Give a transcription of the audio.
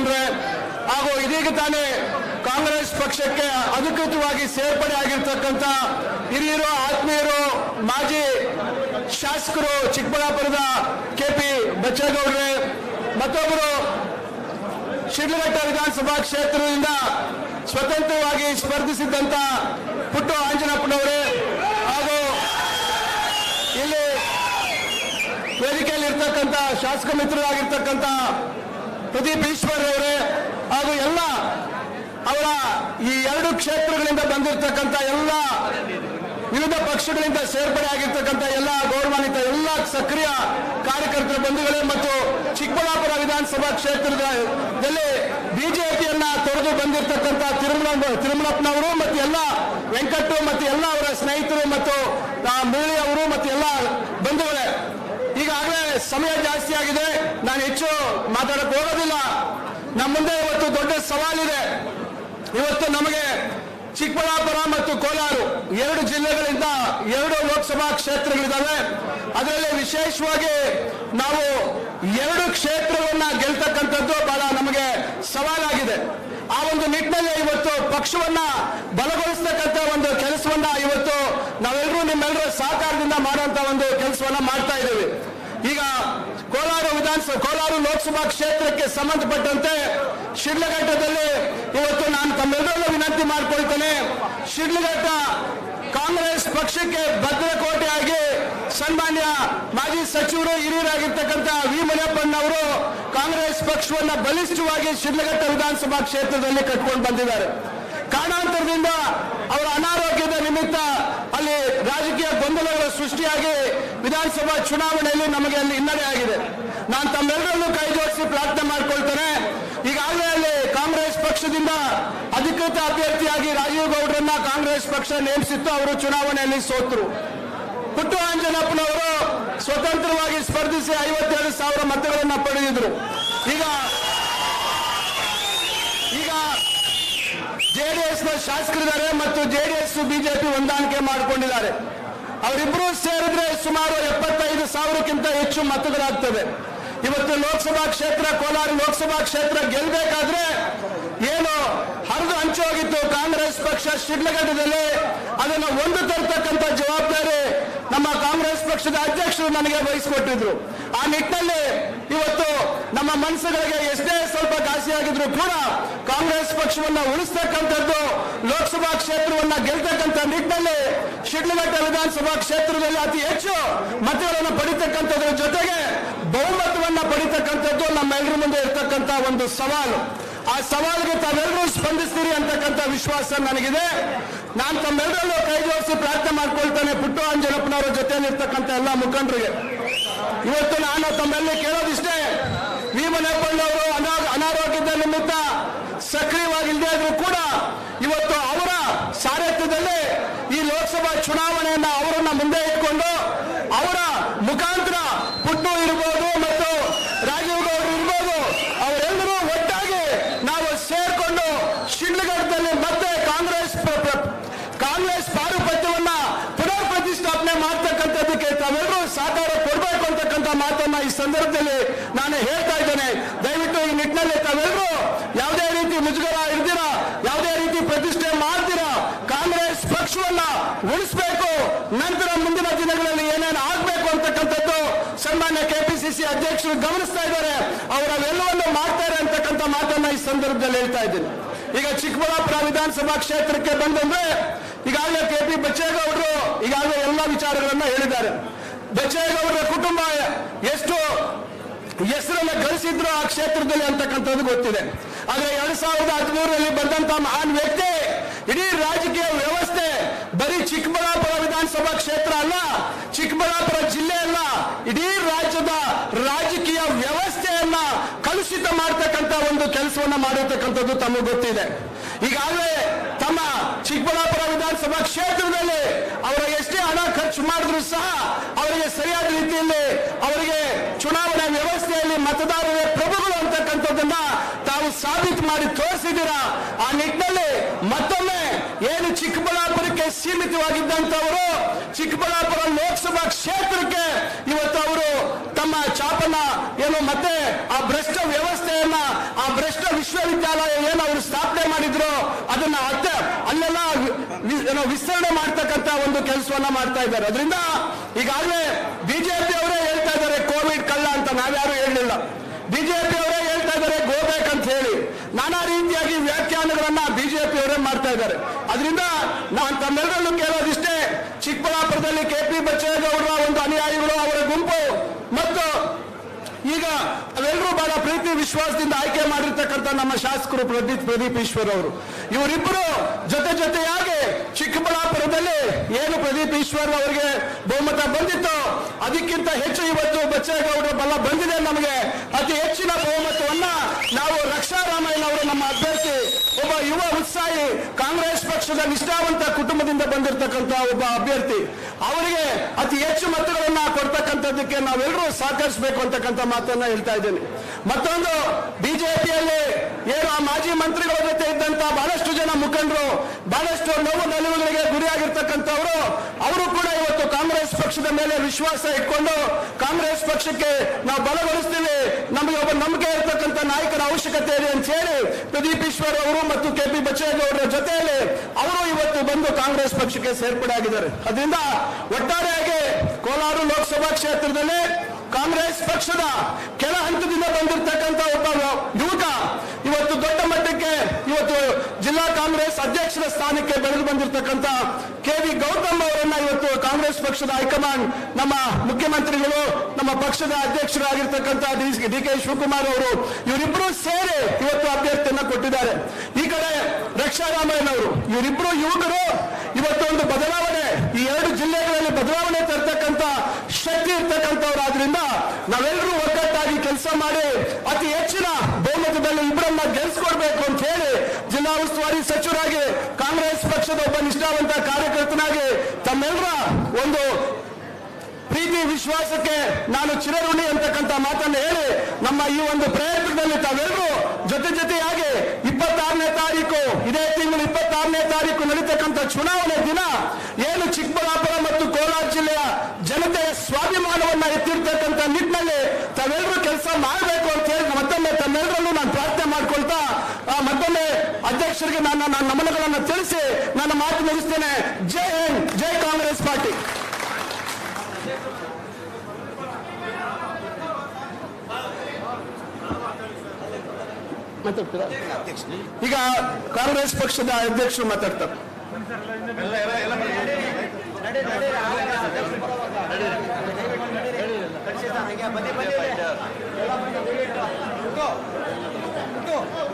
ಮುಖಂಡರೇ ಹಾಗೂ ಇದೀಗ ತಾನೇ ಕಾಂಗ್ರೆಸ್ ಪಕ್ಷಕ್ಕೆ ಅಧಿಕೃತವಾಗಿ ಸೇರ್ಪಡೆ ಆಗಿರ್ತಕ್ಕಂಥ ಹಿರಿಯರು, ಆತ್ಮೀಯರು, ಮಾಜಿ ಶಾಸಕರು ಚಿಕ್ಕಬಳ್ಳಾಪುರದ ಕೆಪಿ ಬಚ್ಚೇಗೌಡ್ರೆ ಮತ್ತೊಬ್ಬರು ಶಿಡ್ಲಘಟ್ಟ ವಿಧಾನಸಭಾ ಕ್ಷೇತ್ರದಿಂದ ಸ್ವತಂತ್ರವಾಗಿ ಸ್ಪರ್ಧಿಸಿದ್ದಂತ ಪುಟ್ಟು ಆಂಜನಪ್ಪನವರೇ ಹಾಗೂ ಇಲ್ಲಿ ವೇದಿಕೆಯಲ್ಲಿ ಇರ್ತಕ್ಕಂಥ ಶಾಸಕ ಮಿತ್ರರಾಗಿರ್ತಕ್ಕಂಥ ಪ್ರದೀಪ್ ಈಶ್ವರ್ ಅವರೇ ಹಾಗೂ ಎಲ್ಲ ಅವರ ಈ ಎರಡು ಕ್ಷೇತ್ರಗಳಿಂದ ಬಂದಿರತಕ್ಕಂಥ ಎಲ್ಲ ವಿವಿಧ ಪಕ್ಷಗಳಿಂದ ಸೇರ್ಪಡೆ ಆಗಿರ್ತಕ್ಕಂಥ ಎಲ್ಲ ಗೌರವಾನ್ವಿತ ಎಲ್ಲ ಸಕ್ರಿಯ ಕಾರ್ಯಕರ್ತರ ಬಂಧುಗಳೇ ಮತ್ತು ಚಿಕ್ಕಬಳ್ಳಾಪುರ ವಿಧಾನಸಭಾ ಕ್ಷೇತ್ರದಲ್ಲಿ ಬಿಜೆಪಿಯನ್ನ ತೊರೆದು ಬಂದಿರತಕ್ಕಂಥ ತಿರುಮಲ ತಿರುಮಲಪ್ಪನವರು ಮತ್ತು ಎಲ್ಲ ವೆಂಕಟ್ಟು ಮತ್ತು ಎಲ್ಲ ಅವರ ಸ್ನೇಹಿತರು ಮತ್ತು ಮುರಳಿ ಅವರು ಮತ್ತು ಎಲ್ಲ ಬಂಧುಗಳೇ. ಸಮಯ ಜಾಸ್ತಿ ಆಗಿದೆ. ನಾನು ಹೆಚ್ಚು ಮಾತಾಡಕ್ಕೆ ಹೋಗೋದಿಲ್ಲ. ನಮ್ಮ ಮುಂದೆ ಇವತ್ತು ದೊಡ್ಡ ಸವಾಲಿದೆ. ಇವತ್ತು ನಮಗೆ ಚಿಕ್ಕಬಳ್ಳಾಪುರ ಮತ್ತು ಕೋಲಾರ ಎರಡು ಜಿಲ್ಲೆಗಳಿಂದ ಎರಡು ಲೋಕಸಭಾ ಕ್ಷೇತ್ರಗಳಿದ್ದಾವೆ. ಅದರಲ್ಲಿ ವಿಶೇಷವಾಗಿ ನಾವು ಎರಡು ಕ್ಷೇತ್ರವನ್ನ ಗೆಲ್ತಕ್ಕಂಥದ್ದು ಬಹಳ ನಮಗೆ ಸವಾಲಾಗಿದೆ. ಆ ಒಂದು ನಿಟ್ಟಿನಲ್ಲಿ ಇವತ್ತು ಪಕ್ಷವನ್ನ ಬಲಗೊಳಿಸ್ತಕ್ಕಂಥ ಒಂದು ಕೆಲಸವನ್ನ ಇವತ್ತು ನಾವೆಲ್ಲರೂ ನಿಮ್ಮೆಲ್ಲರ ಸಹಕಾರದಿಂದ ಮಾಡುವಂತ ಒಂದು ಕೆಲಸವನ್ನ ಮಾಡ್ತಾ ಇದ್ದೀವಿ ಈಗ ಕೋಲಾರ ಲೋಕಸಭಾ ಕ್ಷೇತ್ರಕ್ಕೆ ಸಂಬಂಧಪಟ್ಟಂತೆ ಶಿಡ್ಲಘಟ್ಟದಲ್ಲಿ ಇವತ್ತು ನಾನು ತಮ್ಮೆಲ್ಲರಲ್ಲೂ ವಿನಂತಿ ಮಾಡಿಕೊಳ್ತೇನೆ. ಶಿಡ್ಲಘಟ್ಟ ಕಾಂಗ್ರೆಸ್ ಪಕ್ಷಕ್ಕೆ ಭದ್ರಕೋಟೆಯಾಗಿ ಸನ್ಮಾನ್ಯ ಮಾಜಿ ಸಚಿವರು ಹಿರಿಯರಾಗಿರ್ತಕ್ಕಂಥ ವಿ ಅವರು ಕಾಂಗ್ರೆಸ್ ಪಕ್ಷವನ್ನ ಬಲಿಷ್ಠವಾಗಿ ಶಿಡ್ಲಘಟ್ಟ ವಿಧಾನಸಭಾ ಕ್ಷೇತ್ರದಲ್ಲಿ ಕಟ್ಕೊಂಡು ಬಂದಿದ್ದಾರೆ. ಕಾರಣಾಂತರದಿಂದ ಅವರ ಅನಾರೋಗ್ಯದ ನಿಮಿತ್ತ ಅಲ್ಲಿ ರಾಜಕೀಯ ಗೊಂದಲಗಳು ಸೃಷ್ಟಿಯಾಗಿ ವಿಧಾನಸಭಾ ಚುನಾವಣೆಯಲ್ಲಿ ನಮಗೆ ಅಲ್ಲಿ ಹಿನ್ನಡೆ ಆಗಿದೆ. ನಾನು ತಮ್ಮೆಲ್ಲರಲ್ಲೂ ಕೈ ಜೋಡಿಸಿ ಪ್ರಾರ್ಥನೆ ಮಾಡ್ಕೊಳ್ತೇನೆ. ಈಗಾಗಲೇ ಅಲ್ಲಿ ಕಾಂಗ್ರೆಸ್ ಪಕ್ಷದಿಂದ ಅಧಿಕೃತ ಅಭ್ಯರ್ಥಿಯಾಗಿ ರಾಜೀವ್ ಗೌಡ್ರನ್ನ ಕಾಂಗ್ರೆಸ್ ಪಕ್ಷ ನೇಮಿಸಿತ್ತು. ಅವರು ಚುನಾವಣೆಯಲ್ಲಿ ಸೋತರು. ಪುಟ್ಟು ಆಂಜನಪ್ಪನವರು ಸ್ವತಂತ್ರವಾಗಿ ಸ್ಪರ್ಧಿಸಿ ಐವತ್ತೆರಡು ಸಾವಿರ ಮತಗಳನ್ನ ಪಡೆದಿದ್ರು. ಈಗ ಈಗ ಜೆಡಿಎಸ್ನ ಶಾಸಕರಿದ್ದಾರೆ ಮತ್ತು ಜೆಡಿಎಸ್ ಬಿಜೆಪಿ ಹೊಂದಾಣಿಕೆ ಮಾಡಿಕೊಂಡಿದ್ದಾರೆ. ಅವರಿಬ್ಬರೂ ಸೇರಿದ್ರೆ ಸುಮಾರು ಎಪ್ಪತ್ತೈದು ಸಾವಿರಕ್ಕಿಂತ ಹೆಚ್ಚು ಮತಗಳಾಗ್ತದೆ ಇವತ್ತು ಲೋಕಸಭಾ ಕ್ಷೇತ್ರ, ಕೋಲಾರ ಲೋಕಸಭಾ ಕ್ಷೇತ್ರ ಗೆಲ್ಲಬೇಕಾದ್ರೆ ಏನು ಹರಿದು ಹಂಚೋಗಿತ್ತು ಕಾಂಗ್ರೆಸ್ ಪಕ್ಷ ಶಿಡ್ಲಘಟ್ಟದಲ್ಲಿ. ಅದನ್ನು ಒಂದು ತರ್ತಕ್ಕಂಥ ಜವಾಬ್ದಾರಿ ನಮ್ಮ ಕಾಂಗ್ರೆಸ್ ಪಕ್ಷದ ಅಧ್ಯಕ್ಷರು ನನಗೆ ವಹಿಸಿಕೊಟ್ಟಿದ್ರು. ಆ ನಿಟ್ಟಿನಲ್ಲಿ ಇವತ್ತು ನಮ್ಮ ಮನಸ್ಸುಗಳಿಗೆ ಎಷ್ಟೇ ಸ್ವಲ್ಪ ಘಾಸಿಯಾಗಿದ್ರು ಕೂಡ ಕಾಂಗ್ರೆಸ್ ಪಕ್ಷವನ್ನ ಉಳಿಸ್ತಕ್ಕಂಥದ್ದು, ಲೋಕಸಭಾ ಕ್ಷೇತ್ರವನ್ನ ಗೆಲ್ತಕ್ಕಂಥ ನಿಟ್ಟಿನಲ್ಲಿ ಶಿಡ್ಲಘಟ್ಟ ವಿಧಾನಸಭಾ ಕ್ಷೇತ್ರದಲ್ಲಿ ಅತಿ ಹೆಚ್ಚು ಮತಗಳನ್ನು ಪಡಿತಕ್ಕಂಥದ್ರ ಜೊತೆಗೆ ಬಹುಮತವನ್ನ ಪಡಿತಕ್ಕಂಥದ್ದು ನಮ್ಮೆಲ್ಲರ ಮುಂದೆ ಇರ್ತಕ್ಕಂಥ ಒಂದು ಸವಾಲು. ಆ ಸವಾಲಿಗೆ ತಾವೆಲ್ಲರೂ ಸ್ಪಂದಿಸ್ತೀರಿ ಅಂತಕ್ಕಂಥ ವಿಶ್ವಾಸ ನನಗಿದೆ. ನಾನು ತಮ್ಮೆಲ್ಲರಲ್ಲೂ ಕೈ ಜೋಡಿಸಿ ಪ್ರಾರ್ಥನೆ ಮಾಡ್ಕೊಳ್ತಾನೆ ಪುಟ್ಟು ಅಂಜನಪ್ಪನವರ ಜೊತೆಯಲ್ಲಿರ್ತಕ್ಕಂಥ ಎಲ್ಲ ಮುಖಂಡರಿಗೆ. ಇವತ್ತು ನಾನು ತಮ್ಮೆಲ್ಲ ಕೇಳೋದಿಷ್ಟೇ ವಿ ಅನಾರೋಗ್ಯದ ನಿಮಿತ್ತ ಸಕ್ರಿಯವಾಗಿಲ್ಲದೆ ಕೂಡ ಇವತ್ತು ಅವರ ಸಾರಥ್ಯದಲ್ಲಿ ಈ ಲೋಕಸಭಾ ಚುನಾವಣೆಯನ್ನ ಅವರನ್ನ ಮುಂದೆ ಇಟ್ಕೊಂಡು ಅವರ ಮುಖಾಂತರ ಪುಟ್ಟು ಇರ್ಬೋದು ಮತ್ತು ರಾಜೀವ್ ಗೌಡ್ರು ಇರ್ಬೋದು, ಅವರೆಲ್ಲರೂ ಒಟ್ಟಾಗಿ ನಾವು ಸೇರ್ಕೊಂಡು ಶಿಡ್ಲಘಟ್ಟದಲ್ಲಿ ಮತ್ತೆ ಕಾಂಗ್ರೆಸ್ ಕಾಂಗ್ರೆಸ್ ಪಾರುಪತ್ಯವನ್ನ ಪುನರ್ ಪ್ರತಿಷ್ಠಾಪನೆ ಮಾಡ್ತಕ್ಕಂಥದ್ದಕ್ಕೆ ತಾವೆಲ್ಲರೂ ಸಹಕಾರ ಕೊಡ್ಬೇಕು ಅಂತಕ್ಕಂಥ ಮಾತನ್ನ ಈ ಸಂದರ್ಭದಲ್ಲಿ ನಾನು ಹೇಳ್ತಾ ಇದ್ದೇನೆ. ದಯವಿಟ್ಟು ಈ ನಿಟ್ಟಿನಲ್ಲಿ ತಾವೆಲ್ಲರೂ ಮುಜುಗರ ಇರ್ತೀರಾ? ಯಾವುದೇ ರೀತಿ ಪ್ರತಿಷ್ಠೆ ಮಾಡ್ತೀರಾ? ಕಾಂಗ್ರೆಸ್ ಪಕ್ಷವನ್ನ ಉಳಿಸಬೇಕು. ನಂತರ ಮುಂದಿನ ದಿನಗಳಲ್ಲಿ ಏನೇನು ಆಗ್ಬೇಕು ಅಂತಕ್ಕಂಥದ್ದು ಸನ್ಮಾನ್ಯ ಕೆಪಿಸಿಸಿ ಅಧ್ಯಕ್ಷರು ಗಮನಿಸ್ತಾ ಇದ್ದಾರೆ. ಅವರವೆಲ್ಲವನ್ನು ಮಾಡ್ತಾರೆ ಅಂತಕ್ಕಂಥ ಮಾತನ್ನ ಈ ಸಂದರ್ಭದಲ್ಲಿ ಹೇಳ್ತಾ ಇದ್ದೀನಿ. ಈಗ ಚಿಕ್ಕಬಳ್ಳಾಪುರ ವಿಧಾನಸಭಾ ಕ್ಷೇತ್ರಕ್ಕೆ ಬಂದಂದ್ರೆ ಈಗಾಗಲೇ ಕೆ ಪಿ ಬಚ್ಚೇಗೌಡರು ಈಗಾಗಲೇ ಎಲ್ಲ ವಿಚಾರಗಳನ್ನ ಹೇಳಿದ್ದಾರೆ. ಬಚ್ಚೇಗೌಡರ ಕುಟುಂಬ ಎಷ್ಟು ಹೆಸರನ್ನ ಗಳಿಸಿದ್ರು ಆ ಕ್ಷೇತ್ರದಲ್ಲಿ ಅಂತಕ್ಕಂಥದ್ದು ಗೊತ್ತಿದೆ. ಆದ್ರೆ ಎರಡ್ ಸಾವಿರದ ಹದಿಮೂರರಲ್ಲಿ ಬಂದಂತ ಮಹಾನ್ ವ್ಯಕ್ತಿ, ಇಡೀ ರಾಜಕೀಯ ವ್ಯವಸ್ಥೆ ಬರೀ ಚಿಕ್ಕಬಳ್ಳಾಪುರ ವಿಧಾನಸಭಾ ಕ್ಷೇತ್ರ ಅಲ್ಲ, ಚಿಕ್ಕಬಳ್ಳಾಪುರ ಜಿಲ್ಲೆ ಅಲ್ಲ, ಇಡೀ ರಾಜ್ಯದ ರಾಜಕೀಯ ವ್ಯವಸ್ಥೆಯನ್ನ ಕಲುಷಿತ ಮಾಡ್ತಕ್ಕಂಥ ಒಂದು ಕೆಲಸವನ್ನ ಮಾಡಿರ್ತಕ್ಕಂಥದ್ದು ತಮಗೆ ಗೊತ್ತಿದೆ. ಈಗಾಗಲೇ ತಮ್ಮ ಚಿಕ್ಕಬಳ್ಳಾಪುರ ವಿಧಾನಸಭಾ ಕ್ಷೇತ್ರದಲ್ಲಿ ಅವರ ಎಷ್ಟೇ ಹಣ ಖರ್ಚು ಮಾಡಿದ್ರು ಸಹ ಅವರಿಗೆ ಸರಿಯಾದ ರೀತಿಯಲ್ಲಿ ಅವರಿಗೆ ಚುನಾವಣಾ ವ್ಯವಸ್ಥೆಯಲ್ಲಿ ಮತದಾರರೇ ಪ್ರಭುಗಳು ಅಂತಕ್ಕಂಥದ್ದನ್ನ ತಾವು ಸಾಬೀತು ಮಾಡಿ ತೋರಿಸಿದ್ದೀರಾ? ಆ ನಿಟ್ಟಿನಲ್ಲಿ ಮತ್ತೊಮ್ಮೆ ಏನು ಚಿಕ್ಕಬಳ್ಳಾಪುರಕ್ಕೆ ಸೀಮಿತವಾಗಿದ್ದಂಥವರು, ಚಿಕ್ಕಬಳ್ಳಾಪುರ ಲೋಕಸಭಾ ಕ್ಷೇತ್ರಕ್ಕೆ ಇವತ್ತು ಅವರು ತಮ್ಮ ಚಾಪನ್ನ ಏನು ಮತ್ತೆ ಆ ಭ್ರಷ್ಟ ವ್ಯವಸ್ಥೆಯನ್ನ, ಆ ಭ್ರಷ್ಟ ವಿಶ್ವವಿದ್ಯಾಲಯ ಏನು ಅವರು ಸ್ಥಾಪನೆ ಮಾಡಿದ್ರು, ಅದನ್ನ ಅತ್ತೆ ಅಲ್ಲೆಲ್ಲ ವಿಸ್ತರಣೆ ಮಾಡ್ತಕ್ಕಂತ ಒಂದು ಕೆಲಸವನ್ನ ಮಾಡ್ತಾ ಇದ್ದಾರೆ. ಅದರಿಂದ ಈಗಾಗಲೇ ಬಿಜೆಪಿ ಅವರೇ ಹೇಳ್ತಾ ಇದ್ದಾರೆ ಕೋವಿಡ್ ಕಳ್ಳ ಅಂತ ನಾವ್ಯಾರು ಹೇಳಲಿಲ್ಲ ಬಿಜೆಪಿ ಅವರೇ ಹೇಳ್ತಾ ಇದ್ದಾರೆ ಗೋಬೇಕಂತ ಹೇಳಿ ನಾನಾ ರೀತಿಯಾಗಿ ವ್ಯಾಖ್ಯಾನಗಳನ್ನ ಬಿಜೆಪಿ ಅವರೇ ಮಾಡ್ತಾ ಇದ್ದಾರೆ. ಅದರಿಂದ ನಾನು ತಮ್ಮೆಲ್ಲರಲ್ಲೂ ಕೇಳೋದಿಷ್ಟೇ, ಚಿಕ್ಕಬಳ್ಳಾಪುರದಲ್ಲಿ ಕೆ ಪಿ ಬಚ್ಚೇಗೌಡರ ಒಂದು ಅನುಯಾಯಿಗಳು ಅವರ ಗುಂಪು. ಮತ್ತು ಈಗ ಅವೆಲ್ಲರೂ ಬಹಳ ಪ್ರೀತಿ, ವಿಶ್ವಾಸದಿಂದ ಆಯ್ಕೆ ಮಾಡಿರ್ತಕ್ಕಂಥ ನಮ್ಮ ಶಾಸಕರು ಪ್ರದೀಪ್ ಪ್ರದೀಪ್ ಈಶ್ವರ್ ಅವರು. ಇವರಿಬ್ಬರು ಜೊತೆ ಜೊತೆಯಾಗಿ ಚಿಕ್ಕಬಳ್ಳಾಪುರದಲ್ಲಿ ಏನು ಪ್ರದೀಪ್ ಈಶ್ವರ್ ಅವರಿಗೆ ಬಹುಮತ ಬಂದಿತ್ತು, ಅದಕ್ಕಿಂತ ಹೆಚ್ಚು ಇವತ್ತು ಬಚ್ಚೇಗೌಡರ ಬಲ ಬಂದಿದೆ ನಮಗೆ. ಅತಿ ಹೆಚ್ಚಿನ ಬಹುಮತವನ್ನ ನಾವು ರಕ್ಷಾರಾಮಯ್ಯ ಅವರು ನಮ್ಮ ಅಭ್ಯರ್ಥಿ ಯುವ ಉತ್ಸಾಹಿ ಕಾಂಗ್ರೆಸ್ ಪಕ್ಷದ ನಿಷ್ಠಾವಂತ ಕುಟುಂಬದಿಂದ ಬಂದಿರತಕ್ಕಂತ ಒಬ್ಬ ಅಭ್ಯರ್ಥಿ. ಅವರಿಗೆ ಅತಿ ಹೆಚ್ಚು ಮತಗಳನ್ನ ಕೊಡ್ತಕ್ಕಂಥದ್ದಕ್ಕೆ ನಾವೆಲ್ಲರೂ ಸಹಕರಿಸಬೇಕು ಅಂತಕ್ಕಂಥ ಮಾತನ್ನ ಹೇಳ್ತಾ ಇದ್ದೇನೆ. ಮತ್ತೊಂದು, ಬಿಜೆಪಿಯಲ್ಲಿ ಏನು ಆ ಮಾಜಿ ಮಂತ್ರಿಗಳ ಜೊತೆ ಇದ್ದಂತ ಬಹಳಷ್ಟು ಜನ ಮುಖಂಡರು, ಬಹಳಷ್ಟು ನೋವು ನಲಿವುಗಳಿಗೆ ಗುರಿಯಾಗಿರ್ತಕ್ಕಂಥವರು ಅವರು ಕೂಡ ಇವತ್ತು ಕಾಂಗ್ರೆಸ್ ಪಕ್ಷದ ಮೇಲೆ ವಿಶ್ವಾಸ ಇಟ್ಕೊಂಡು ಕಾಂಗ್ರೆಸ್ ಪಕ್ಷಕ್ಕೆ ನಾವು ಬಲಗೊಳಿಸ್ತೀವಿ. ನಮಗೆ ಒಬ್ಬ ನಂಬಿಕೆ ಇರ್ತಕ್ಕಂತ ನಾಯಕರ ಅವಶ್ಯಕತೆ ಇದೆ ಅಂತ ಹೇಳಿ ಪ್ರದೀಪ್ ಈಶ್ವರ್ ಅವರು ಮತ್ತು ಕೆ ಪಿ ಬಚ್ಚೇಗೌಡರ ಜೊತೆಯಲ್ಲಿ ಅವರು ಇವತ್ತು ಬಂದು ಕಾಂಗ್ರೆಸ್ ಪಕ್ಷಕ್ಕೆ ಸೇರ್ಪಡೆ ಆಗಿದ್ದಾರೆ. ಅದರಿಂದ ಒಟ್ಟಾರೆಯಾಗಿ ಕೋಲಾರ ಲೋಕಸಭಾ ಕ್ಷೇತ್ರದಲ್ಲಿ ಕಾಂಗ್ರೆಸ್ ಪಕ್ಷದ ಕೆಲ ಹಂತದಿಂದ ಬಂದಿರತಕ್ಕಂತ ಒಬ್ಬ ಯುವಕ ಇವತ್ತು ದೊಡ್ಡ ಮಟ್ಟಕ್ಕೆ ಇವತ್ತು ಜಿಲ್ಲಾ ಕಾಂಗ್ರೆಸ್ ಅಧ್ಯಕ್ಷರ ಸ್ಥಾನಕ್ಕೆ ಬೆಳೆದು ಬಂದಿರತಕ್ಕಂಥ ಕೆ ವಿ ಗೌತಮ್ ಅವರನ್ನ ಪಕ್ಷದ ಹೈಕಮಾಂಡ್, ನಮ್ಮ ಮುಖ್ಯಮಂತ್ರಿಗಳು, ನಮ್ಮ ಪಕ್ಷದ ಅಧ್ಯಕ್ಷರಾಗಿರ್ತಕ್ಕಂಥ ಡಿ ಕೆ ಶಿವಕುಮಾರ್ ಅವರು ಇವರಿಬ್ಬರು ಸೇರಿ ಇವತ್ತು ಅಭ್ಯರ್ಥಿಯನ್ನ ಕೊಟ್ಟಿದ್ದಾರೆ. ಈ ಕಡೆ ರಕ್ಷಾರಾಮಯ್ಯನವರು ಇವರಿಬ್ಬರು ಯುವಕರು ಇವತ್ತು ಒಂದು ಬದಲಾವಣೆ, ಈ ಎರಡು ಜಿಲ್ಲೆಗಳಲ್ಲಿ ಬದಲಾವಣೆ ತರ್ತಕ್ಕಂಥ ಶಕ್ತಿ ಇರ್ತಕ್ಕಂಥವ್ರಾದ್ರಿಂದ ನಾವೆಲ್ಲರೂ ಒಗ್ಗಟ್ಟಾಗಿ ಕೆಲಸ ಮಾಡಿ ಅತಿ ಹೆಚ್ಚಿನ ಬಹುಮತದಲ್ಲಿ ಇಬ್ಬರನ್ನ ಗೆಲ್ಸ್ಕೊಡ್ಬೇಕು ಅಂತ ಹೇಳಿ ಜಿಲ್ಲಾ ಉಸ್ತುವಾರಿ ಸಚಿವರಾಗಿ ಕಾಂಗ್ರೆಸ್ ಪಕ್ಷದ ಒಬ್ಬ ನಿಷ್ಠಾವಂತ ಕಾರ್ಯಕರ್ತನಾಗಿ ತಮ್ಮೆಲ್ಲರ ಒಂದು ಪ್ರೀತಿ, ವಿಶ್ವಾಸಕ್ಕೆ ನಾನು ಚಿರಋಣಿ ಅಂತಕ್ಕಂಥ ಮಾತನ್ನು ಹೇಳಿ ನಮ್ಮ ಈ ಒಂದು ಪ್ರಯತ್ನದಲ್ಲಿ ತಾವೆಲ್ಲರೂ ಜೊತೆ ಜೊತೆಯಾಗಿ ಇಪ್ಪತ್ತಾರನೇ ತಾರೀಕು, ಇದೇ ತಿಂಗಳು ಇಪ್ಪತ್ತಾರನೇ ತಾರೀಕು ನಡೀತಕ್ಕಂಥ ಚುನಾವಣೆ ದಿನ ಏನು ಚಿಕ್ಕಬಳ್ಳಾಪುರ ಮತ್ತು ಕೋಲಾರ ಜಿಲ್ಲೆಯ ಜನತೆಯ ಸ್ವಾಭಿಮಾನವನ್ನು ಎತ್ತಿರ್ತಕ್ಕಂಥ ನಿಟ್ಟಿನಲ್ಲಿ ತಾವೆಲ್ಲರೂ ಕೆಲಸ ಮಾಡಬೇಕು. ಅಧ್ಯಕ್ಷರಿಗೆ ನನ್ನ ನನ್ನ ನಮನಗಳನ್ನು ತಿಳಿಸಿ ನನ್ನ ಮಾತು ಮುಗಿಸ್ತೇನೆ. ಜೈ ಹಿಂದ್, ಜೈ ಕಾಂಗ್ರೆಸ್ ಪಾರ್ಟಿ. ಮಾತಾಡ್ತೀರಾ? ಈಗ ಕಾಂಗ್ರೆಸ್ ಪಕ್ಷದ ಅಧ್ಯಕ್ಷರು ಮಾತಾಡ್ತಾರೆ. と。